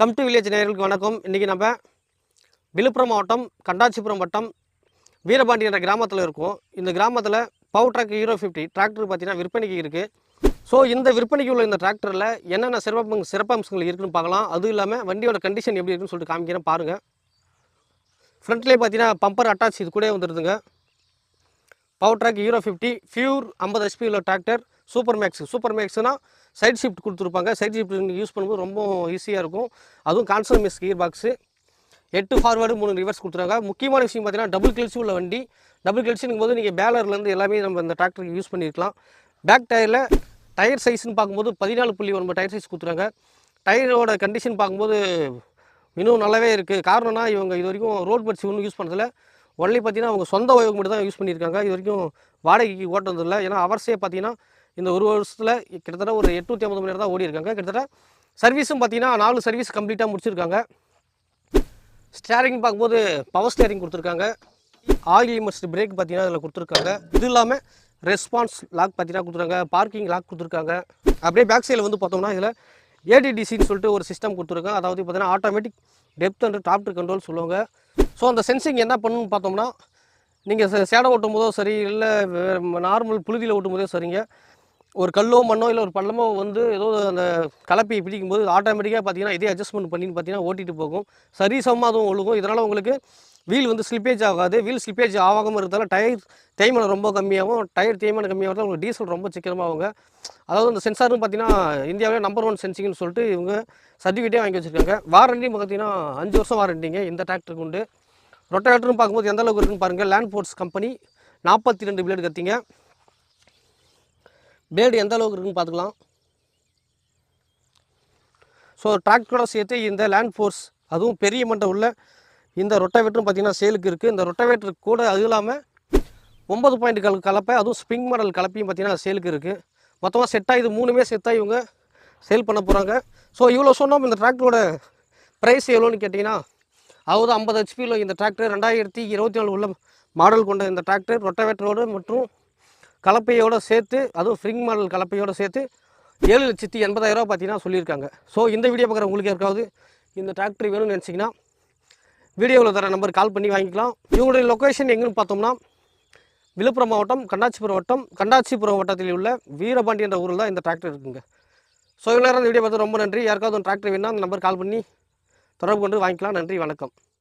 Come to village நேயர்களுக்கு வணக்கம். இன்றைக்கி நம்ம விழுப்புரம் மாவட்டம் கண்டாச்சிபுரம் வட்டம் வீரபாண்டி என்ற கிராமத்தில் இருக்கோம். இந்த கிராமத்தில் power track hero fifty tractor பார்த்தீங்கன்னா விற்பனைக்கு இருக்குது ஸோ இந்த விற்பனைக்கு உள்ள இந்த டிராக்டரில் என்னென்ன சிறப்பு சிறப்பம்சங்கள் இருக்குன்னு பார்க்கலாம். அதுவும் இல்லாமல் வண்டியோட கண்டிஷன் எப்படி இருக்குன்னு சொல்லிட்டு காமிக்கிறேன். பாருங்கள் ஃப்ரண்ட்லேயே பார்த்தீங்கன்னா பம்பர் அட்டாச் இது கூட வந்துருதுங்க. பவர் ட்ராக் ஹீரோ ஃபிஃப்டி ஃபியூர் ஐம்பது ஹெச்பி உள்ள டிராக்டர் சூப்பர் மேக்ஸ். சூப்பர் மேக்ஸ்னா சைட் ஷிஃப்ட் கொடுத்துருப்பாங்க. சைட் ஷிஃப்ட் யூஸ் பண்ணும்போது ரொம்ப ஈஸியாக இருக்கும். அதுவும் கான்சல் மிஸ் கியர் பாக்ஸு எட்டு ஃபார்வேர்டு மூணு ரிவர்ஸ் கொடுத்துருக்காங்க. முக்கியமான விஷயம் பார்த்தீங்கன்னா டபுள் கிளச்சி உள்ள வண்டி. டபுள் கிளச்சிங்கும் போது நீங்கள் பேலர்லேருந்து எல்லாமே நம்ம இந்த டிராக்டருக்கு யூஸ் பண்ணியிருக்கலாம் பேக் டயரில் டயர் சைஸ்னு பார்க்கும்போது பதினாலு புள்ளி ஒன்பது டயர் சைஸ் கொடுத்துருக்காங்க. டயரோட கண்டிஷன் பார்க்கும்போது இன்னும் நல்லாவே இருக்குது காரணம்னா இவங்க இது வரைக்கும் ரோட் பட்ஸ் ஒன்றும் யூஸ் பண்ணதில்ல. ஒன்லி பார்த்தீங்கன்னா அவங்க சொந்த உபயோகம் மட்டும் தான் யூஸ் பண்ணியிருக்காங்க இது வரைக்கும் வாடகைக்கு ஓட்டுறதில்ல ஏன்னா அவர்ஸே பார்த்தீங்கன்னா இந்த ஒரு வருஷத்தில் கிட்டத்தட்ட ஒரு எட்நூற்றி ஐம்பது மணி நேரம் தான் ஓடி இருக்காங்க கிட்டத்தட்ட சர்வீஸும் பார்த்தீங்கன்னா நாலு சர்வீஸ் கம்ப்ளீட்டாக முடிச்சிருக்காங்க. ஸ்டேரிங் பார்க்கும்போது பவர் ஸ்டேரிங் கொடுத்துருக்காங்க. ஆயில் இமர்ஸ்ட் பிரேக் பார்த்தீங்கன்னா அதில் கொடுத்துருக்காங்க. இது இல்லாமல் ரெஸ்பான்ஸ் லாக் பார்த்தீங்கன்னா கொடுத்துருக்காங்க. பார்க்கிங் லாக் கொடுத்துருக்காங்க. அப்படியே பேக் சைடில் வந்து பார்த்தோம்னா இதில் ஏடிடிசின்னு சொல்லிட்டு ஒரு சிஸ்டம் கொடுத்துருக்காங்க. அதாவது பார்த்தீங்கன்னா automatic depth and draft control சொல்லுவாங்க. ஸோ அந்த சென்சிங் என்ன பண்ணணும்னு பார்த்தோம்னா நீங்கள் சேடை ஓட்டும் போதோ சரி இல்லை நார்மல் புழுதியில் ஓட்டும் போதோ சரிங்க. ஒரு கல்லோ மண்ணோ இல்லை ஒரு பள்ளமோ வந்து ஏதோ அந்த கலப்பையை பிடிக்கும்போது ஆட்டோமேட்டிக்காக பார்த்தீங்கன்னா இதே அட்ஜஸ்ட்மெண்ட் பண்ணின்னு பார்த்தீங்கன்னா ஓட்டிட்டு போகும். சரி சமமாக அதுவும் ஒழுகும். இதனால் உங்களுக்கு வீல் வந்து ஸ்லிப்பேஜ் ஆகாது. வீல் ஸ்லிப்பேஜ் ஆகாமல் இருக்கிறதால டயர் தேய்மானம் ரொம்ப கம்மியாகும் டயர் தேய்மானம் கம்மியாகிறதால உங்களுக்கு டீசல் ரொம்ப சிக்கனமாகுங்க அதாவது இந்த சென்சார்னு பார்த்தீங்கன்னா இந்தியாவிலே நம்பர் ஒன் சென்சிங்னு சொல்லிட்டு இவங்க சர்டிஃபிகேட்டே வாங்கி வச்சுருக்காங்க. வாரண்டி பார்த்தீங்கன்னா அஞ்சு வருஷம் வாரண்டிங்க இந்த டிராக்டருக்கு உண்டு. ரொட்டாக்டர்னு பார்க்கும்போது எந்த அளவுக்கு இருக்குன்னு பாருங்கள் லேண்ட் போர்ட்ஸ் கம்பெனி நாற்பத்தி ரெண்டு பிளேடு கத்திங்க. பேடு எந்த அளவுக்கு இருக்குன்னு பார்த்துக்கலாம். ஸோ டிராக்டரோட சேர்த்து இந்த லேண்ட் ஃபோர்ஸ் அதுவும் பெரிய மண்டை உள்ள இந்த ரொட்டவேட்டரும் பார்த்தீங்கன்னா சேலுக்கு இருக்குது இந்த ரொட்டவேட்டர் கூட அது இல்லாமல் ஒன்பது பாயிண்ட் கல் கலப்பை அதுவும் ஸ்ப்ரிங் மாடல் கலப்பையும் பார்த்தீங்கன்னா சேலுக்கு இருக்குது மொத்தமாக செட்டாக இது மூணுமே செட்டாக இவங்க சேல் பண்ண போகிறாங்க ஸோ இவ்வளோ சொன்னோம் இந்த டிராக்டரோட ப்ரைஸ் எவ்வளோன்னு கேட்டிங்கன்னா அதாவது ஐம்பது ஹெச்பியில் இந்த டிராக்டர் ரெண்டாயிரத்தி இருபத்தி நாலு உள்ள மாடல் கொண்ட இந்த டிராக்டர் ரொட்டவேட்டரோடு மற்றும் கலப்பையோடு சேர்த்து அதுவும் ஃப்ரிங் மாடல் கலப்பையோடு சேர்த்து ஏழு லட்சத்தி எண்பதாயிரரூவா பார்த்தீங்கன்னா சொல்லியிருக்காங்க. ஸோ இந்த வீடியோ பார்க்குற உங்களுக்கு யாருக்காவது இந்த டிராக்டர் வேணும்னு நினச்சிங்கன்னா வீடியோவில் தர நம்பர் கால் பண்ணி வாங்கிக்கலாம். இவங்களுடைய லொக்கேஷன் எங்கேன்னு பார்த்தோம்னா விழுப்புரம் மாவட்டம் கண்டாச்சிபுரம் வட்டம் கண்டாச்சிபுரம் வட்டத்தில் உள்ள வீரபாண்டி என்ற ஊரில் தான் இந்த டிராக்டர் இருக்குங்க. ஸோ இவ்வளோ நேரம் இந்த வீடியோ பார்த்து ரொம்ப நன்றி. யாருக்காவது டிராக்டர் வேணும்னா அந்த நம்பர் கால் பண்ணி தொடர்பு கொண்டு வாங்கிக்கலாம். நன்றி வணக்கம்.